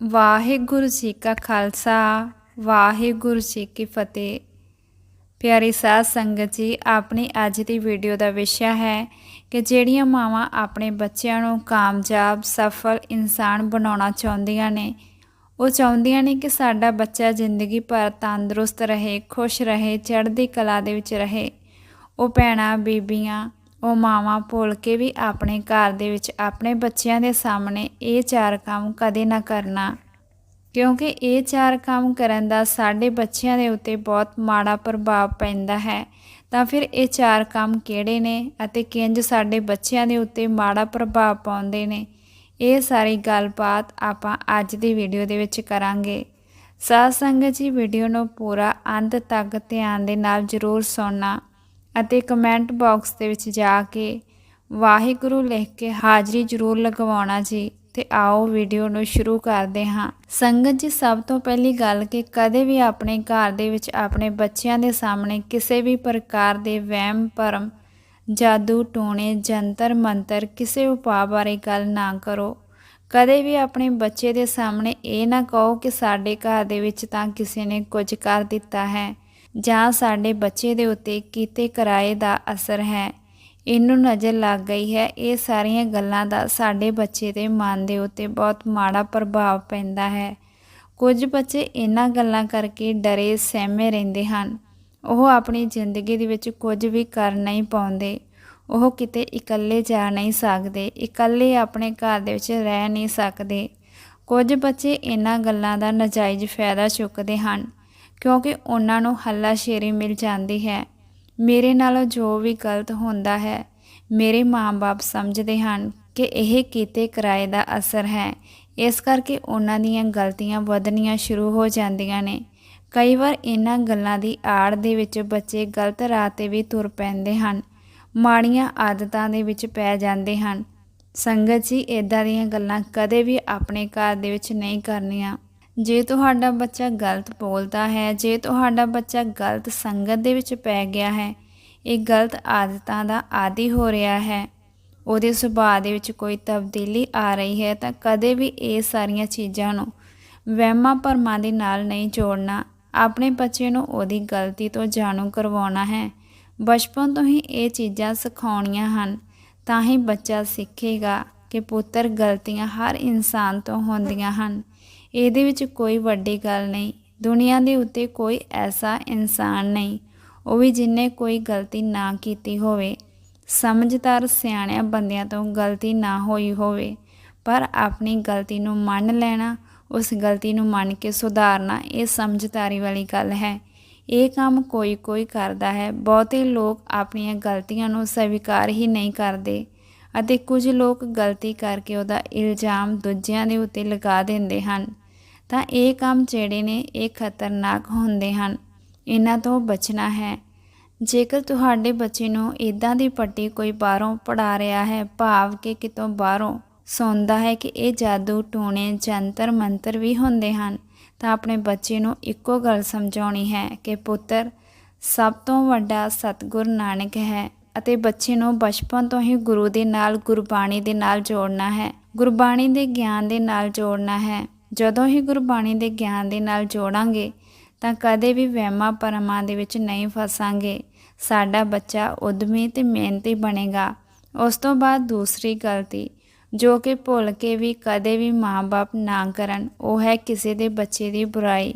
ਵਾਹਿਗੁਰੂ ਜੀ ਕਾ ਖਾਲਸਾ, ਵਾਹਿਗੁਰੂ ਜੀ ਕੀ ਫਤਿਹ। ਪਿਆਰੀ ਸਾਧ ਸੰਗਤ ਜੀ, ਆਪਣੀ ਅੱਜ ਦੀ ਵੀਡੀਓ ਦਾ ਵਿਸ਼ਾ ਹੈ ਕਿ ਜਿਹੜੀਆਂ ਮਾਵਾਂ ਆਪਣੇ ਬੱਚਿਆਂ ਨੂੰ ਕਾਮਯਾਬ, ਸਫਲ ਇਨਸਾਨ ਬਣਾਉਣਾ ਚਾਹੁੰਦੀਆਂ ਨੇ, ਉਹ ਚਾਹੁੰਦੀਆਂ ਨੇ ਕਿ ਸਾਡਾ ਬੱਚਾ ਜ਼ਿੰਦਗੀ ਭਰ ਤੰਦਰੁਸਤ ਰਹੇ, ਖੁਸ਼ ਰਹੇ, ਚੜ੍ਹਦੀ ਕਲਾ ਦੇ ਵਿੱਚ ਰਹੇ। ਉਹ ਭੈਣਾਂ, ਬੀਬੀਆਂ ਉਹ ਮਾਵਾਂ ਭੁੱਲ ਕੇ ਵੀ ਆਪਣੇ ਘਰ ਦੇ ਵਿੱਚ ਆਪਣੇ ਬੱਚਿਆਂ ਦੇ ਸਾਹਮਣੇ ਇਹ ਚਾਰ ਕੰਮ ਕਦੇ ਨਾ ਕਰਨਾ। ਕਿਉਂਕਿ ਇਹ ਚਾਰ ਕੰਮ ਕਰਨ ਦਾ ਸਾਡੇ ਬੱਚਿਆਂ ਦੇ ਉੱਤੇ ਬਹੁਤ ਮਾੜਾ ਪ੍ਰਭਾਵ ਪੈਂਦਾ ਹੈ। ਤਾਂ ਫਿਰ ਇਹ ਚਾਰ ਕੰਮ ਕਿਹੜੇ ਨੇ ਅਤੇ ਕਿੰਜ ਸਾਡੇ ਬੱਚਿਆਂ ਦੇ ਉੱਤੇ ਮਾੜਾ ਪ੍ਰਭਾਵ ਪਾਉਂਦੇ ਨੇ? ਇਹ ਸਾਰੀ ਗੱਲਬਾਤ ਆਪਾਂ ਅੱਜ ਦੀ ਵੀਡੀਓ ਦੇ ਵਿੱਚ ਕਰਾਂਗੇ। ਸਾਧ ਸੰਗਤ ਜੀ, ਵੀਡੀਓ ਨੂੰ ਪੂਰਾ ਅੰਤ ਤੱਕ ਧਿਆਨ ਦੇ ਨਾਲ ਜ਼ਰੂਰ ਸੁਣਨਾ। ਅਤੇ ਕਮੈਂਟ ਬਾਕਸ ਦੇ ਵਿੱਚ ਜਾ ਕੇ ਵਾਹਿਗੁਰੂ ਲਿਖ ਕੇ ਹਾਜ਼ਰੀ ਜ਼ਰੂਰ ਲਗਵਾਉਣਾ ਜੀ ਤੇ ਆਓ ਵੀਡੀਓ ਨੂੰ ਸ਼ੁਰੂ ਕਰਦੇ ਹਾਂ। ਸੰਗਤ ਜੀ, ਸਭ ਤੋਂ ਪਹਿਲੀ ਗੱਲ ਕਿ ਕਦੇ ਵੀ ਆਪਣੇ ਘਰ ਦੇ ਵਿੱਚ ਆਪਣੇ ਬੱਚਿਆਂ ਦੇ ਸਾਹਮਣੇ ਕਿਸੇ ਵੀ ਪ੍ਰਕਾਰ ਦੇ ਵਹਿਮ, ਭਰਮ, ਜਾਦੂ, ਟੋਣੇ, ਜੰਤਰ, ਮੰਤਰ ਕਿਸੇ ਉਪਾਅ ਬਾਰੇ ਗੱਲ ਨਾ ਕਰੋ। ਕਦੇ ਵੀ ਆਪਣੇ ਬੱਚੇ ਦੇ ਸਾਹਮਣੇ ਇਹ ਨਾ ਕਹੋ ਕਿ ਸਾਡੇ ਘਰ ਦੇ ਵਿੱਚ ਤਾਂ ਕਿਸੇ ਨੇ ਕੁਝ ਕਰ ਦਿੱਤਾ ਹੈ। ਜਾਂ ਸਾਡੇ ਬੱਚੇ ਦੇ ਉੱਤੇ ਕੀਤੇ ਕਿਰਾਏ ਦਾ ਅਸਰ ਹੈ। ਇਹਨੂੰ ਨਜ਼ਰ ਲੱਗ ਗਈ ਹੈ। ਇਹ ਸਾਰੀਆਂ ਗੱਲਾਂ ਦਾ ਸਾਡੇ ਬੱਚੇ ਦੇ ਮਨ ਦੇ ਉੱਤੇ ਬਹੁਤ ਮਾੜਾ ਪ੍ਰਭਾਵ ਪੈਂਦਾ ਹੈ। ਕੁਝ ਬੱਚੇ ਇਹਨਾਂ ਗੱਲਾਂ ਕਰਕੇ ਡਰੇ, ਸਹਿਮੇ ਰਹਿੰਦੇ ਹਨ। ਉਹ ਆਪਣੀ ਜ਼ਿੰਦਗੀ ਦੇ ਵਿੱਚ ਕੁਝ ਵੀ ਕਰ ਨਹੀਂ ਪਾਉਂਦੇ। ਉਹ ਕਿਤੇ ਇਕੱਲੇ ਜਾ ਨਹੀਂ ਸਕਦੇ। ਇਕੱਲੇ ਆਪਣੇ ਘਰ ਦੇ ਵਿੱਚ ਰਹਿ ਨਹੀਂ ਸਕਦੇ। ਕੁਝ ਬੱਚੇ ਇਹਨਾਂ ਗੱਲਾਂ ਦਾ ਨਜਾਇਜ਼ ਫਾਇਦਾ ਚੁੱਕਦੇ ਹਨ। ਕਿਉਂਕਿ ਉਹਨਾਂ ਨੂੰ ਹੱਲਾਸ਼ੇਰੀ ਮਿਲ ਜਾਂਦੀ ਹੈ। ਮੇਰੇ ਨਾਲ ਜੋ ਵੀ ਗਲਤ ਹੁੰਦਾ ਹੈ, ਮੇਰੇ ਮਾਂ ਬਾਪ ਸਮਝਦੇ ਹਨ ਕਿ ਇਹ ਕੀਤੇ ਕਿਰਾਏ ਦਾ ਅਸਰ ਹੈ। ਇਸ ਕਰਕੇ ਉਹਨਾਂ ਦੀਆਂ ਗਲਤੀਆਂ ਵਧਣੀਆਂ ਸ਼ੁਰੂ ਹੋ ਜਾਂਦੀਆਂ ਨੇ। ਕਈ ਵਾਰ ਇਹਨਾਂ ਗੱਲਾਂ ਦੀ ਆੜ ਦੇ ਵਿੱਚ ਬੱਚੇ ਗਲਤ ਰਾਹ ਤੇ ਵੀ ਤੁਰ ਪੈਂਦੇ ਹਨ। ਮਾੜੀਆਂ ਆਦਤਾਂ ਦੇ ਵਿੱਚ ਪੈ ਜਾਂਦੇ ਹਨ। ਸੰਗਤ ਜੀ ਇਦਾਂ ਦੀਆਂ ਗੱਲਾਂ ਕਦੇ ਵੀ ਆਪਣੇ ਘਰ ਦੇ ਵਿੱਚ ਨਹੀਂ ਕਰਨੀਆਂ। ਜੇ ਤੁਹਾਡਾ ਬੱਚਾ ਗਲਤ ਬੋਲਦਾ ਹੈ, ਜੇ ਤੁਹਾਡਾ ਬੱਚਾ ਗਲਤ ਸੰਗਤ ਦੇ ਵਿੱਚ ਪੈ ਗਿਆ ਹੈ, ਇਹ ਗਲਤ ਆਦਤਾਂ ਦਾ ਆਦੀ ਹੋ ਰਿਹਾ ਹੈ, ਉਹਦੇ ਸੁਭਾਅ ਦੇ ਵਿੱਚ ਕੋਈ ਤਬਦੀਲੀ ਆ ਰਹੀ ਹੈ, ਤਾਂ ਕਦੇ ਵੀ ਇਹ ਸਾਰੀਆਂ ਚੀਜ਼ਾਂ ਨੂੰ ਵਹਿਮਾਂ ਭਰਮਾਂ ਦੇ ਨਾਲ ਨਹੀਂ ਜੋੜਨਾ। ਆਪਣੇ ਬੱਚੇ ਨੂੰ ਉਹਦੀ ਗਲਤੀ ਤੋਂ ਜਾਣੂ ਕਰਵਾਉਣਾ ਹੈ। ਬਚਪਨ ਤੋਂ ਹੀ ਇਹ ਚੀਜ਼ਾਂ ਸਿਖਾਉਣੀਆਂ ਹਨ, ਤਾਂ ਹੀ ਬੱਚਾ ਸਿੱਖੇਗਾ ਕਿ ਪੁੱਤਰ ਗਲਤੀਆਂ ਹਰ ਇਨਸਾਨ ਤੋਂ ਹੁੰਦੀਆਂ ਹਨ। ਇਹਦੇ ਵਿੱਚ ਕੋਈ ਵੱਡੀ ਗੱਲ ਨਹੀਂ। ਦੁਨੀਆ ਦੇ ਉੱਤੇ ਕੋਈ ਐਸਾ ਇਨਸਾਨ ਨਹੀਂ, ਉਹ ਵੀ ਜਿਨੇ ਕੋਈ ਗਲਤੀ ਨਾ ਕੀਤੀ ਹੋਵੇ। ਸਮਝਦਾਰ ਸਿਆਣਿਆਂ ਬੰਦਿਆਂ ਤੋਂ ਗਲਤੀ ਨਾ ਹੋਈ ਹੋਵੇ, ਪਰ ਆਪਣੀ ਗਲਤੀ ਨੂੰ ਮੰਨ ਲੈਣਾ, ਉਸ ਗਲਤੀ ਨੂੰ ਮੰਨ ਕੇ ਸੁਧਾਰਨਾ ਇਹ ਸਮਝਦਾਰੀ ਵਾਲੀ ਗੱਲ ਹੈ। ਇਹ ਕੰਮ ਕੋਈ ਕੋਈ ਕਰਦਾ ਹੈ। ਬਹੁਤੇ ਲੋਕ ਆਪਣੀਆਂ ਗਲਤੀਆਂ ਨੂੰ ਸਵੀਕਾਰ ਹੀ ਨਹੀਂ ਕਰਦੇ ਅਤੇ ਕੁਝ ਲੋਕ ਗਲਤੀ ਕਰਕੇ ਉਹਦਾ ਇਲਜ਼ਾਮ ਦੂਜਿਆਂ ਦੇ ਉੱਤੇ ਲਗਾ ਦਿੰਦੇ ਹਨ। ਤਾਂ ਇਹ ਕੰਮ ਜਿਹੜੇ ਨੇ ਇਹ ਖਤਰਨਾਕ ਹੁੰਦੇ ਹਨ। ਇਹਨਾਂ ਤੋਂ ਬਚਣਾ ਹੈ। ਜੇਕਰ ਤੁਹਾਡੇ ਬੱਚੇ ਨੂੰ ਇਦਾਂ ਦੀ ਪੱਟੀ ਕੋਈ ਬਾਹਰੋਂ ਪੜਾ ਰਿਹਾ ਹੈ, ਭਾਵ ਕਿ ਕਿਤੋਂ ਬਾਹਰੋਂ ਸੁਣਦਾ ਹੈ ਕਿ ਇਹ ਜਾਦੂ ਟੂਣੇ, ਜੰਤਰ, ਮੰਤਰ ਵੀ ਹੁੰਦੇ ਹਨ, ਤਾਂ ਆਪਣੇ ਬੱਚੇ ਨੂੰ ਇੱਕੋ ਗੱਲ ਸਮਝਾਉਣੀ ਹੈ ਕਿ ਪੁੱਤਰ, ਸਭ ਤੋਂ ਵੱਡਾ ਸਤਗੁਰ ਨਾਨਕ ਹੈ ਅਤੇ ਬੱਚੇ ਨੂੰ ਬਚਪਨ ਤੋਂ ਹੀ ਗੁਰੂ ਦੇ ਨਾਲ, ਗੁਰਬਾਣੀ ਦੇ ਨਾਲ ਜੋੜਨਾ ਹੈ। ਗੁਰਬਾਣੀ ਦੇ ਗਿਆਨ ਦੇ ਨਾਲ ਜੋੜਨਾ ਹੈ। ਜਦੋਂ ਹੀ ਗੁਰਬਾਣੀ ਦੇ ਗਿਆਨ ਦੇ ਨਾਲ ਜੋੜਾਂਗੇ, ਤਾਂ ਕਦੇ ਵੀ ਵਹਿਮਾਂ ਪਰਮਾਂ ਦੇ ਵਿੱਚ ਨਹੀਂ ਫਸਾਂਗੇ। ਸਾਡਾ ਬੱਚਾ ਉਦਮੀ ਤੇ ਮਿਹਨਤੀ ਬਣੇਗਾ। ਉਸ ਤੋਂ ਬਾਅਦ ਦੂਸਰੀ ਗਲਤੀ ਜੋ ਕਿ ਭੁੱਲ ਕੇ ਵੀ ਕਦੇ ਵੀ ਮਾਂ-ਬਾਪ ਨਾ ਕਰਨ, ਉਹ ਹੈ ਕਿਸੇ ਦੇ ਬੱਚੇ ਦੀ ਬੁਰਾਈ।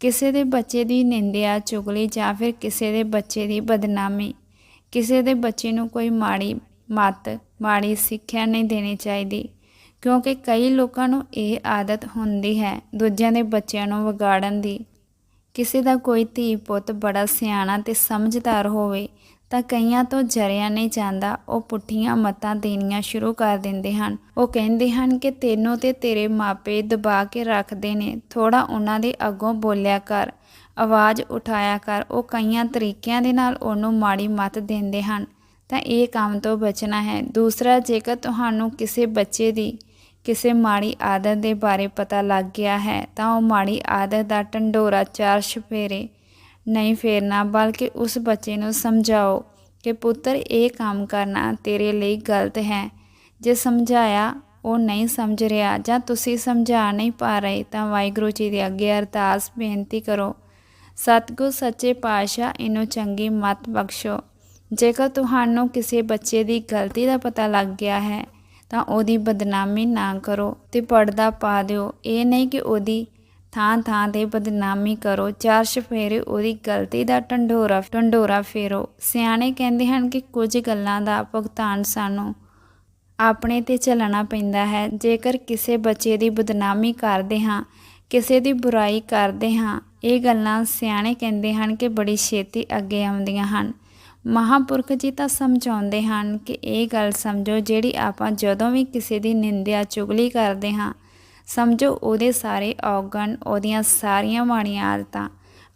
ਕਿਸੇ ਦੇ ਬੱਚੇ ਦੀ ਨਿੰਦਿਆ, ਚੁਗਲੀ ਜਾਂ ਫਿਰ ਕਿਸੇ ਦੇ ਬੱਚੇ ਦੀ ਬਦਨਾਮੀ। ਕਿਸੇ ਦੇ ਬੱਚੇ ਨੂੰ ਕੋਈ ਮਾੜੀ ਮੱਤ, ਮਾੜੀ ਸਿੱਖਿਆ ਨਹੀਂ ਦੇਣੀ ਚਾਹੀਦੀ। ਕਿਉਂਕਿ ਕਈ ਲੋਕਾਂ ਨੂੰ ਇਹ ਆਦਤ ਹੁੰਦੀ ਹੈ ਦੂਜਿਆਂ ਦੇ ਬੱਚਿਆਂ ਨੂੰ ਵਿਗਾੜਨ ਦੀ। ਕਿਸੇ ਦਾ ਕੋਈ ਧੀ ਪੁੱਤ ਬੜਾ ਸਿਆਣਾ ਤੇ ਸਮਝਦਾਰ ਹੋਵੇ ਤਾਂ ਕਈਆਂ ਤੋਂ ਜਰਿਆ ਨਹੀਂ ਜਾਂਦਾ। ਉਹ ਪੁੱਠੀਆਂ ਮਤਾਂ ਦੇਣੀਆਂ ਸ਼ੁਰੂ ਕਰ ਦਿੰਦੇ ਹਨ। ਉਹ ਕਹਿੰਦੇ ਹਨ ਕਿ ਤੈਨੂੰ ਤੇ ਤੇਰੇ ਮਾਪੇ ਦਬਾ ਕੇ ਰੱਖਦੇ ਨੇ। ਥੋੜਾ ਉਹਨਾਂ ਦੇ ਅੱਗੋਂ ਬੋਲਿਆ ਕਰ। ਆਵਾਜ਼ ਉਠਾਇਆ ਕਰ। ਉਹ ਕਈਆਂ ਤਰੀਕਿਆਂ ਦੇ ਨਾਲ ਉਹਨੂੰ ਮਾੜੀ ਮਤ ਦਿੰਦੇ ਹਨ। ਤਾਂ ਇਹ ਕੰਮ ਤੋਂ ਬਚਣਾ ਹੈ। ਦੂਸਰਾ, ਜੇਕਰ ਤੁਹਾਨੂੰ ਕਿਸੇ ਬੱਚੇ ਦੀ ਕਿਸੇ ਮਾੜੀ ਆਦਤ ਦੇ ਬਾਰੇ ਪਤਾ ਲੱਗ ਗਿਆ ਹੈ, ਤਾਂ ਉਹ ਮਾੜੀ ਆਦਤ ਦਾ ਢੰਡੋਰਾ ਚਾਰ ਛਪੇਰੇ ਨਹੀਂ ਫੇਰਨਾ, ਬਲਕਿ ਉਸ ਬੱਚੇ ਨੂੰ ਸਮਝਾਓ ਕਿ ਪੁੱਤਰ, ਇਹ ਕੰਮ ਕਰਨਾ ਤੇਰੇ ਲਈ ਗਲਤ ਹੈ। ਜੇ ਸਮਝਾਇਆ, ਉਹ ਨਹੀਂ ਸਮਝ ਰਿਹਾ ਜਾਂ ਤੁਸੀਂ ਸਮਝਾ ਨਹੀਂ ਪਾ ਰਹੇ, ਤਾਂ ਵਾਹਿਗੁਰੂ ਜੀ ਦੇ ਅੱਗੇ ਅਰਦਾਸ ਬੇਨਤੀ ਕਰੋ। ਸਤਿਗੁਰ, ਸੱਚੇ ਪਾਤਸ਼ਾਹ, ਇਹਨੂੰ ਚੰਗੀ ਮਤ ਬਖਸ਼ੋ। ਜੇਕਰ ਤੁਹਾਨੂੰ ਕਿਸੇ ਬੱਚੇ ਦੀ ਗਲਤੀ ਦਾ ਪਤਾ ਲੱਗ ਗਿਆ ਹੈ ਤਾਂ ਉਹਦੀ ਬਦਨਾਮੀ ਨਾ ਕਰੋ ਤੇ ਪਰਦਾ ਪਾ ਦਿਓ। ਇਹ ਨਹੀਂ ਕਿ ਉਹਦੀ ਥਾਂ ਥਾਂ ਤੇ ਬਦਨਾਮੀ ਕਰੋ। ਚਾਰ ਚਫੇਰੇ ਉਹਦੀ ਗਲਤੀ ਦਾ ਢੰਡੋਰਾ ਢੰਡੋਰਾ ਫੇਰੋ। ਸਿਆਣੇ ਕਹਿੰਦੇ ਹਨ ਕਿ ਕੁਝ ਗੱਲਾਂ ਦਾ ਭੁਗਤਾਨ ਸਾਨੂੰ ਆਪਣੇ ਤੇ ਚੱਲਣਾ ਪੈਂਦਾ ਹੈ। ਜੇਕਰ ਕਿਸੇ ਬੱਚੇ ਦੀ ਬਦਨਾਮੀ ਕਰਦੇ ਹਾਂ, ਕਿਸੇ ਦੀ ਬੁਰਾਈ ਕਰਦੇ ਹਾਂ, ਇਹ ਗੱਲਾਂ ਸਿਆਣੇ ਕਹਿੰਦੇ ਹਨ ਕਿ ਬੜੀ ਛੇਤੀ ਅੱਗੇ ਆਉਂਦੀਆਂ ਹਨ। ਮਹਾਪੁਰਖ ਜੀ ਤਾਂ ਸਮਝਾਉਂਦੇ ਹਨ ਕਿ ਇਹ ਗੱਲ ਸਮਝੋ ਜਿਹੜੀ ਆਪਾਂ ਜਦੋਂ ਵੀ ਕਿਸੇ ਦੀ ਨਿੰਦਿਆ ਚੁਗਲੀ ਕਰਦੇ ਹਾਂ। ਸਮਝੋ ਉਹਦੇ ਸਾਰੇ ਔਗਣ, ਉਹਦੀਆਂ ਸਾਰੀਆਂ ਮਾੜੀਆਂ ਆਦਤਾਂ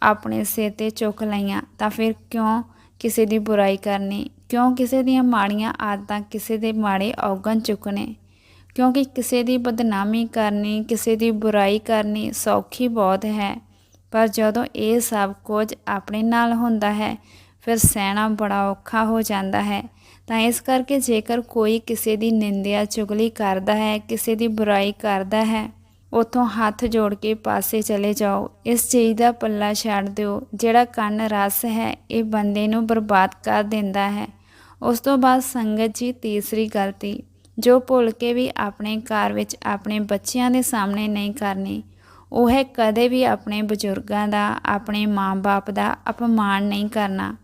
ਆਪਣੇ ਸਿਰ ਤੇ ਚੁੱਕ ਲਈਆਂ ਤਾਂ ਫਿਰ ਕਿਉਂ ਕਿਸੇ ਦੀ ਬੁਰਾਈ ਕਰਨੀ? ਕਿਉਂ ਕਿਸੇ ਦੀਆਂ ਮਾੜੀਆਂ ਆਦਤਾਂ ਕਿਸੇ ਦੇ ਮਾੜੇ ਔਗਣ ਚੁੱਕਣੇ? ਕਿਉਂਕਿ ਕਿਸੇ ਦੀ ਬਦਨਾਮੀ ਕਰਨੀ, ਕਿਸੇ ਦੀ ਬੁਰਾਈ ਕਰਨੀ ਸੌਖੀ ਬਹੁਤ ਹੈ। ਪਰ ਜਦੋਂ ਇਹ ਸਭ ਕੁਝ ਆਪਣੇ ਨਾਲ ਹੁੰਦਾ ਹੈ ਫਿਰ ਸਹਿਣਾ ਬੜਾ ਔਖਾ ਹੋ ਜਾਂਦਾ ਹੈ। ਤਾਂ ਇਸ ਕਰਕੇ ਜੇਕਰ ਕੋਈ ਕਿਸੇ ਦੀ ਨਿੰਦਿਆ ਚੁਗਲੀ ਕਰਦਾ ਹੈ, ਕਿਸੇ ਦੀ ਬੁਰਾਈ ਕਰਦਾ ਹੈ, ਉਥੋਂ ਹੱਥ ਜੋੜ ਕੇ ਪਾਸੇ ਚਲੇ ਜਾਓ। ਇਸ ਚੀਜ਼ ਦਾ ਪੱਲਾ ਛੱਡ ਦਿਓ। ਜਿਹੜਾ ਕੰਨ ਰਸ ਹੈ, ਇਹ ਬੰਦੇ ਨੂੰ ਬਰਬਾਦ ਕਰ ਦਿੰਦਾ ਹੈ। ਉਸ ਤੋਂ ਬਾਅਦ ਸੰਗਤ ਜੀ ਤੀਸਰੀ ਗਲਤੀ ਜੋ ਭੁੱਲ ਕੇ ਵੀ ਆਪਣੇ ਘਰ ਵਿੱਚ ਆਪਣੇ ਬੱਚਿਆਂ ਦੇ ਸਾਹਮਣੇ ਨਹੀਂ ਕਰਨੀ, ਉਹ ਹੈ ਕਦੇ ਵੀ ਆਪਣੇ ਬਜ਼ੁਰਗਾਂ ਦਾ, ਆਪਣੇ ਮਾਂ-ਬਾਪ ਦਾ ਅਪਮਾਨ ਨਹੀਂ ਕਰਨਾ।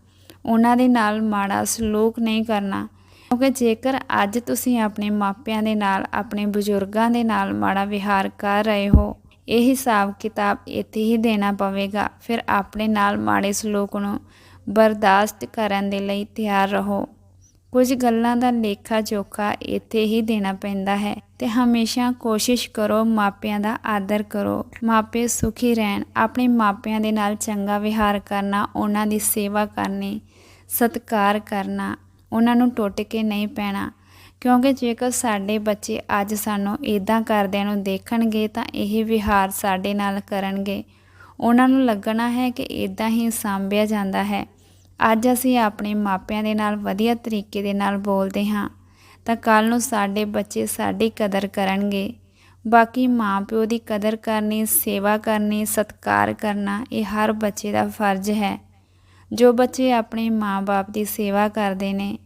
ਉਹਨਾਂ ਦੇ ਨਾਲ ਮਾੜਾ ਸਲੂਕ ਨਹੀਂ ਕਰਨਾ। ਕਿਉਂਕਿ ਜੇਕਰ ਅੱਜ ਤੁਸੀਂ ਆਪਣੇ ਮਾਪਿਆਂ ਦੇ ਨਾਲ, ਆਪਣੇ ਬਜ਼ੁਰਗਾਂ ਦੇ ਨਾਲ ਮਾੜਾ ਵਿਹਾਰ ਕਰ ਰਹੇ ਹੋ, ਇਹ ਹਿਸਾਬ ਕਿਤਾਬ ਇੱਥੇ ਹੀ ਦੇਣਾ ਪਵੇਗਾ। ਫਿਰ ਆਪਣੇ ਨਾਲ ਮਾੜੇ ਸਲੂਕ ਨੂੰ ਬਰਦਾਸ਼ਤ ਕਰਨ ਦੇ ਲਈ ਤਿਆਰ ਰਹੋ। ਕੁਝ ਗੱਲਾਂ ਦਾ ਲੇਖਾ ਜੋਖਾ ਇੱਥੇ ਹੀ ਦੇਣਾ ਪੈਂਦਾ ਹੈ ਤੇ ਹਮੇਸ਼ਾ ਕੋਸ਼ਿਸ਼ ਕਰੋ ਮਾਪਿਆਂ ਦਾ ਆਦਰ ਕਰੋ। ਮਾਪੇ ਸੁਖੀ ਰਹਿਣ, ਆਪਣੇ ਮਾਪਿਆਂ ਦੇ ਨਾਲ ਚੰਗਾ ਵਿਹਾਰ ਕਰਨਾ, ਉਹਨਾਂ ਦੀ ਸੇਵਾ ਕਰਨੀ। ਸਤਿਕਾਰ ਕਰਨਾ, ਉਹਨਾਂ ਨੂੰ ਟੁੱਟ ਕੇ ਨਹੀਂ ਪੈਣਾ। ਕਿਉਂਕਿ ਜੇਕਰ ਸਾਡੇ ਬੱਚੇ ਅੱਜ ਸਾਨੂੰ ਇਦਾਂ ਕਰਦਿਆਂ ਨੂੰ ਦੇਖਣਗੇ, ਤਾਂ ਇਹ ਵਿਹਾਰ ਸਾਡੇ ਨਾਲ ਕਰਨਗੇ। ਉਹਨਾਂ ਨੂੰ ਲੱਗਣਾ ਹੈ ਕਿ ਇਦਾਂ ਹੀ ਸਾਂਭਿਆ ਜਾਂਦਾ ਹੈ। ਅੱਜ ਅਸੀਂ ਆਪਣੇ ਮਾਪਿਆਂ ਦੇ ਨਾਲ ਵਧੀਆ ਤਰੀਕੇ ਦੇ ਨਾਲ ਬੋਲਦੇ ਹਾਂ, ਤਾਂ ਕੱਲ ਨੂੰ ਸਾਡੇ ਬੱਚੇ ਸਾਡੀ ਕਦਰ ਕਰਨਗੇ। ਬਾਕੀ ਮਾਪਿਓ ਦੀ ਕਦਰ ਕਰਨੀ, ਸੇਵਾ ਕਰਨੀ, ਸਤਿਕਾਰ ਕਰਨਾ, ਇਹ ਹਰ ਬੱਚੇ ਦਾ ਫਰਜ਼ ਹੈ। ਜੋ ਬੱਚੇ ਆਪਣੇ ਮਾਂ ਬਾਪ ਦੀ ਸੇਵਾ ਕਰਦੇ ਨੇ,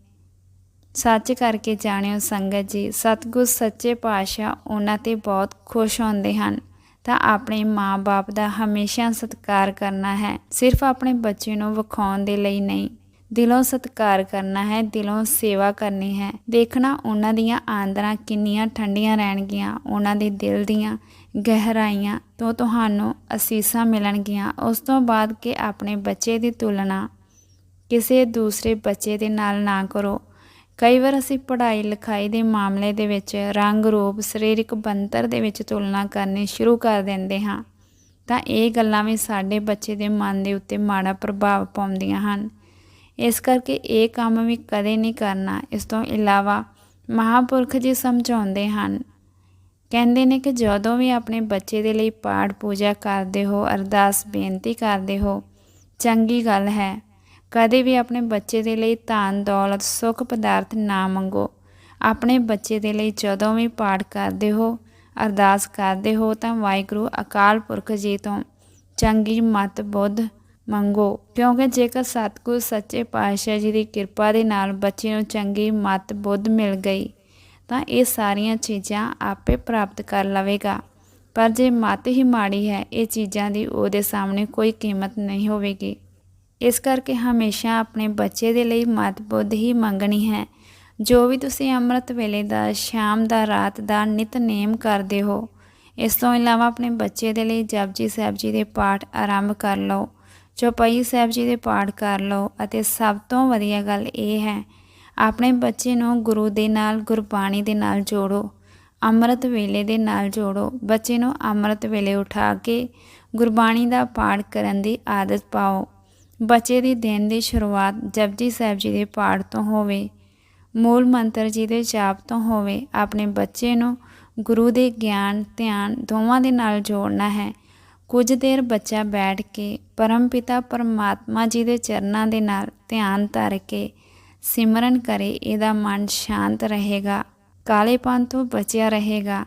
ਸੱਚ ਕਰਕੇ ਜਾਣਿਓ ਸੰਗਤ ਜੀ, ਸਤਿਗੁਰ ਸੱਚੇ ਪਾਤਸ਼ਾਹ ਉਹਨਾਂ ਤੇ ਬਹੁਤ ਖੁਸ਼ ਹੁੰਦੇ ਹਨ। ਤਾਂ ਆਪਣੇ ਮਾਂ ਬਾਪ ਦਾ ਹਮੇਸ਼ਾ ਸਤਿਕਾਰ ਕਰਨਾ ਹੈ, ਸਿਰਫ ਆਪਣੇ ਬੱਚੇ ਨੂੰ ਵਿਖਾਉਣ ਦੇ ਲਈ ਨਹੀਂ। ਦਿਲੋਂ ਸਤਿਕਾਰ ਕਰਨਾ ਹੈ, ਦਿਲੋਂ ਸੇਵਾ ਕਰਨੀ ਹੈ। ਦੇਖਣਾ ਉਹਨਾਂ ਦੀਆਂ ਆਂਦਰਾਂ ਕਿੰਨੀਆਂ ਠੰਡੀਆਂ ਰਹਿਣਗੀਆਂ, ਉਹਨਾਂ ਦੇ ਦਿਲ ਦੀਆਂ ਗਹਿਰਾਈਆਂ ਤੋਂ ਤੁਹਾਨੂੰ ਅਸੀਸਾਂ ਮਿਲਣਗੀਆਂ। ਉਸ ਤੋਂ ਬਾਅਦ ਕਿ ਆਪਣੇ ਬੱਚੇ ਦੀ ਤੁਲਨਾ ਕਿਸੇ ਦੂਸਰੇ ਬੱਚੇ ਦੇ ਨਾਲ ਨਾ ਕਰੋ। ਕਈ ਵਾਰ ਅਸੀਂ ਪੜ੍ਹਾਈ ਲਿਖਾਈ ਦੇ ਮਾਮਲੇ ਦੇ ਵਿੱਚ ਰੰਗ, ਰੂਪ, ਸਰੀਰਕ ਬੰਤਰ ਦੇ ਵਿੱਚ ਤੁਲਨਾ ਕਰਨੀ ਸ਼ੁਰੂ ਕਰ ਦਿੰਦੇ ਹਾਂ। ਤਾਂ ਇਹ ਗੱਲਾਂ ਵੀ ਸਾਡੇ ਬੱਚੇ ਦੇ ਮਨ ਦੇ ਉੱਤੇ ਮਾੜਾ ਪ੍ਰਭਾਵ ਪਾਉਂਦੀਆਂ ਹਨ। ਇਸ ਕਰਕੇ ਇਹ ਕੰਮ ਵੀ ਕਦੇ ਨਹੀਂ ਕਰਨਾ। ਇਸ ਤੋਂ ਇਲਾਵਾ ਮਹਾਪੁਰਖ ਜੀ ਸਮਝਾਉਂਦੇ ਹਨ, ਕਹਿੰਦੇ ਨੇ ਕਿ ਜਦੋਂ ਵੀ ਆਪਣੇ ਬੱਚੇ ਦੇ ਲਈ ਪਾਠ ਪੂਜਾ ਕਰਦੇ ਹੋ, ਅਰਦਾਸ ਬੇਨਤੀ ਕਰਦੇ ਹੋ, ਚੰਗੀ ਗੱਲ ਹੈ। ਕਦੇ ਵੀ ਆਪਣੇ ਬੱਚੇ ਦੇ ਲਈ ਧਨ, ਦੌਲਤ, ਸੁੱਖ ਪਦਾਰਥ ਨਾ ਮੰਗੋ। ਆਪਣੇ ਬੱਚੇ ਦੇ ਲਈ ਜਦੋਂ ਵੀ ਪਾਠ ਕਰਦੇ ਹੋ, ਅਰਦਾਸ ਕਰਦੇ ਹੋ ਤਾਂ ਵਾਹਿਗੁਰੂ ਅਕਾਲ ਪੁਰਖ ਜੀ ਤੋਂ ਚੰਗੀ ਮਤ, ਬੁੱਧ ਮੰਗੋ। ਕਿਉਂਕਿ ਜੇਕਰ ਸਤਿਗੁਰ ਸੱਚੇ ਪਾਤਸ਼ਾਹ ਜੀ ਦੀ ਕਿਰਪਾ ਦੇ ਨਾਲ ਬੱਚੇ ਨੂੰ ਚੰਗੀ ਮਤ ਬੁੱਧ ਮਿਲ ਗਈ, ਤਾਂ ਇਹ ਸਾਰੀਆਂ ਚੀਜ਼ਾਂ ਆਪੇ ਪ੍ਰਾਪਤ ਕਰ ਲਵੇਗਾ। ਪਰ ਜੇ ਮਤ ਹੀ ਮਾੜੀ ਹੈ, ਇਹ ਚੀਜ਼ਾਂ ਦੀ ਉਹਦੇ ਸਾਹਮਣੇ ਕੋਈ ਕੀਮਤ ਨਹੀਂ ਹੋਵੇਗੀ। ਇਸ ਕਰਕੇ ਹਮੇਸ਼ਾ ਆਪਣੇ ਬੱਚੇ ਦੇ ਲਈ ਮਤ ਬੁੱਧ ਹੀ ਮੰਗਣੀ ਹੈ। ਜੋ ਵੀ ਤੁਸੀਂ ਅੰਮ੍ਰਿਤ ਵੇਲੇ ਦਾ, ਸ਼ਾਮ ਦਾ, ਰਾਤ ਦਾ ਨਿਤਨੇਮ ਕਰਦੇ ਹੋ, ਇਸ ਤੋਂ ਇਲਾਵਾ ਆਪਣੇ ਬੱਚੇ ਦੇ ਲਈ ਜਪਜੀ ਸਾਹਿਬ ਜੀ ਦੇ ਪਾਠ ਆਰੰਭ ਕਰ ਲਓ। ਚੌਪਈ ਸਾਹਿਬ ਜੀ ਦੇ ਪਾਠ ਕਰ ਲਓ ਅਤੇ ਸਭ ਤੋਂ ਵਧੀਆ ਗੱਲ ਇਹ ਹੈ, ਆਪਣੇ ਬੱਚੇ ਨੂੰ ਗੁਰੂ ਦੇ ਨਾਲ, ਗੁਰਬਾਣੀ ਦੇ ਨਾਲ ਜੋੜੋ, ਅੰਮ੍ਰਿਤ ਵੇਲੇ ਦੇ ਨਾਲ ਜੋੜੋ। ਬੱਚੇ ਨੂੰ ਅੰਮ੍ਰਿਤ ਵੇਲੇ ਉਠਾ ਕੇ ਗੁਰਬਾਣੀ ਦਾ ਪਾਠ ਕਰਨ ਦੀ ਆਦਤ ਪਾਓ। ਬੱਚੇ ਦੀ ਦਿਨ ਦੀ ਸ਼ੁਰੂਆਤ ਜਪਜੀ ਸਾਹਿਬ ਜੀ ਦੇ ਪਾਠ ਤੋਂ ਹੋਵੇ, ਮੂਲ ਮੰਤਰ ਜੀ ਦੇ ਜਾਪ ਤੋਂ ਹੋਵੇ, ਆਪਣੇ ਬੱਚੇ ਨੂੰ ਗੁਰੂ ਦੇ ਗਿਆਨ, ਧਿਆਨ ਦੋਵਾਂ ਦੇ ਨਾਲ ਜੋੜਨਾ ਹੈ। ਕੁਝ ਦੇਰ ਬੱਚਾ ਬੈਠ ਕੇ ਪਰਮਪਿਤਾ ਪਰਮਾਤਮਾ ਜੀ ਦੇ ਚਰਨਾਂ ਦੇ ਨਾਲ ਧਿਆਨ ਧਰ ਕੇ ਸਿਮਰਨ ਕਰੇ, ਇਹਦਾ ਮਨ ਸ਼ਾਂਤ ਰਹੇਗਾ, ਕਾਲੇਪਨ ਤੋਂ ਬਚਿਆ ਰਹੇਗਾ।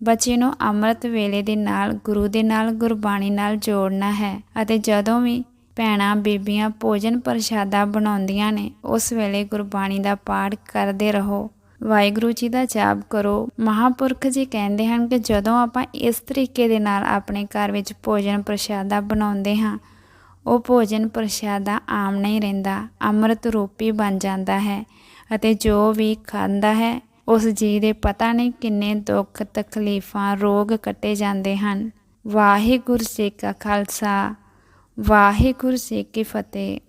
ਬੱਚੇ ਨੂੰ ਅੰਮ੍ਰਿਤ ਵੇਲੇ ਦੇ ਨਾਲ, ਗੁਰੂ ਦੇ ਨਾਲ ਗੁਰਬਾਣੀ ਨਾਲ ਜੋੜਨਾ ਹੈ ਅਤੇ ਜਦੋਂ ਵੀ ਭੈਣਾਂ ਬੀਬੀਆਂ ਭੋਜਨ ਪ੍ਰਸ਼ਾਦਾ ਬਣਾਉਂਦੀਆਂ ਨੇ, ਉਸ ਵੇਲੇ ਗੁਰਬਾਣੀ ਦਾ ਪਾਠ ਕਰਦੇ ਰਹੋ। ਵਾਹਿਗੁਰੂ ਜੀ ਦਾ ਜਾਪ ਕਰੋ। ਮਹਾਪੁਰਖ ਜੀ ਕਹਿੰਦੇ ਹਨ ਕਿ ਜਦੋਂ ਆਪਾਂ ਇਸ ਤਰੀਕੇ ਦੇ ਨਾਲ ਆਪਣੇ ਘਰ ਵਿੱਚ ਭੋਜਨ ਪ੍ਰਸ਼ਾਦਾ ਬਣਾਉਂਦੇ ਹਾਂ, ਉਹ ਭੋਜਨ ਪ੍ਰਸ਼ਾਦਾ ਆਮ ਨਹੀਂ ਰਹਿੰਦਾ, ਅੰਮ੍ਰਿਤ ਰੂਪੀ ਬਣ ਜਾਂਦਾ ਹੈ ਅਤੇ ਜੋ ਵੀ ਖਾਂਦਾ ਹੈ, ਉਸ ਜੀ ਦੇ ਪਤਾ ਨਹੀਂ ਕਿੰਨੇ ਦੁੱਖ, ਤਕਲੀਫਾਂ, ਰੋਗ ਕੱਟੇ ਜਾਂਦੇ ਹਨ। ਵਾਹਿਗੁਰੂ ਜੀ ਕਾ ਖਾਲਸਾ, ਵਾਹਿਗੁਰੂ ਜੀ ਕੀ ਫਤਿਹ।